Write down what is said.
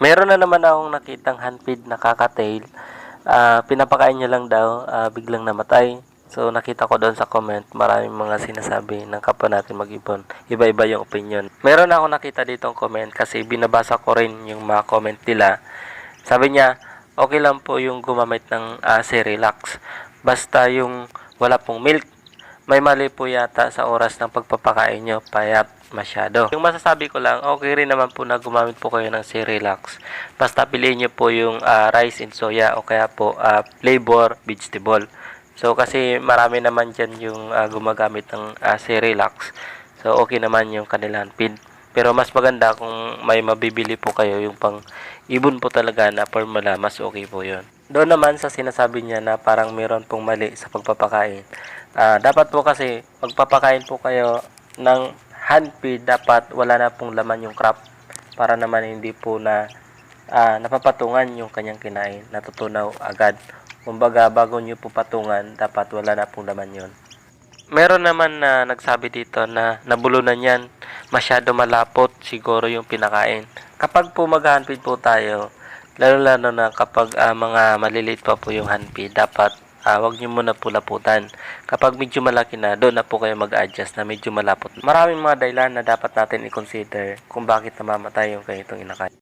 Meron na naman akong nakitang handfeed na kakatail. Ah, pinapakain niya lang daw, ah, biglang namatay. So nakita ko doon sa comment, maraming mga sinasabi ng kapwa natin mag-ibon. Iba-iba yung opinion. Meron ako nakita dito ang comment kasi binabasa ko rin yung mga comment nila. Sabi niya, okay lang po yung gumamit ng uh, Cerelax. Basta yung wala pong milk. May mali po yata sa oras ng pagpapakain nyo, payat masyado. Yung masasabi ko lang, okay rin naman po na gumamit po kayo ng Cerelax. Basta piliin nyo po yung ah, rice and soya o kaya po ah, flavor vegetable. So kasi marami naman dyan yung ah, gumagamit ng ah, Cerelax. So okay naman yung kanilang feed. Pero mas maganda kung may mabibili po kayo yung pang ibon po talaga na formula, mas okay po yun. Doon naman sa sinasabi niya na parang meron pong mali sa pagpapakain. Ah, dapat po kasi magpapakain po kayo ng hand feed, dapat wala na pong laman yung crop para naman hindi po na ah, napapatungan yung kanyang kinain, natutunaw agad. Kumbaga, bago nyo po patungan, dapat wala na pong laman yon. Meron naman na nagsabi dito na nabulunan yan, masyado malapot siguro yung pinakain. Kapag po mag-handfeed po tayo, lalo-lalo na kapag ah, mga maliliit pa po yung handfeed, dapat ah, wag nyo muna po laputan. Kapag medyo malaki na, doon na po kayo mag-adjust na medyo malapot. Maraming mga dahilan na dapat natin i-consider kung bakit namamatay yung ganitong inakain.